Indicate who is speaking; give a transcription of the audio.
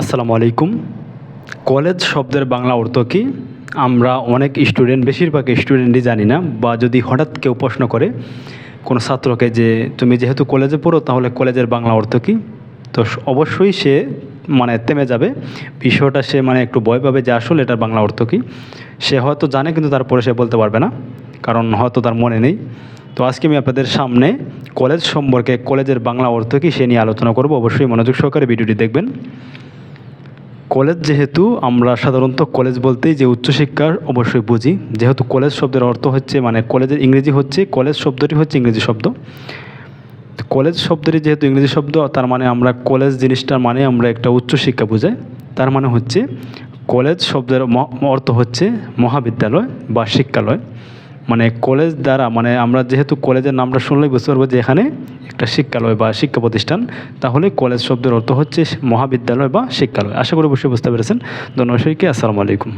Speaker 1: আসসালামু আলাইকুম। কলেজ শব্দের বাংলা অর্থ কী? আমরা অনেক স্টুডেন্ট, বেশিরভাগ স্টুডেন্টই জানি না, বা যদি হঠাৎ কেউ প্রশ্ন করে কোনো ছাত্রকে যে, তুমি যেহেতু কলেজে পড়ো, তাহলে কলেজের বাংলা অর্থ কী? তো অবশ্যই সে মানে থেমে যাবে। বিষয়টা সে মানে একটু ভয় পাবে যে, আসলে এটার বাংলা অর্থ কী? সে হয়তো জানে, কিন্তু তারপরে সে বলতে পারবে না, কারণ হয়তো তার মনে নেই। তো আজকে আমি আপনাদের সামনে কলেজ সম্পর্কে কলেজের বাংলা অর্থ কী, সে নিয়ে আলোচনা করব। অবশ্যই মনোযোগ সহকারে ভিডিওটি দেখবেন। কলেজ যেহেতু, আমরা সাধারণত কলেজ বলতেই যে উচ্চশিক্ষার অবশ্যই বুঝি। যেহেতু কলেজ শব্দের অর্থ হচ্ছে মানে কলেজের ইংরেজি হচ্ছে, কলেজ শব্দটি হচ্ছে ইংরেজি শব্দ। কলেজ শব্দটি যেহেতু ইংরেজি শব্দ, তার মানে আমরা কলেজ জিনিসটার মানে আমরা একটা উচ্চশিক্ষা বোঝাই। তার মানে হচ্ছে, কলেজ শব্দের অর্থ হচ্ছে মহাবিদ্যালয় বা শিক্ষালয়। মানে কলেজ দ্বারা মানে আমরা যেহেতু কলেজের নামটা শুনলেই বুঝতে পারব যে এখানে একটা শিক্ষালয় বা শিক্ষা প্রতিষ্ঠান, তাহলে কলেজ শব্দের অর্থ হচ্ছে মহাবিদ্যালয় বা শিক্ষালয়। আশা করি অবশ্যই বুঝতে পেরেছেন। ধন্যবাদ সবাইকে, আসসালামু আলাইকুম।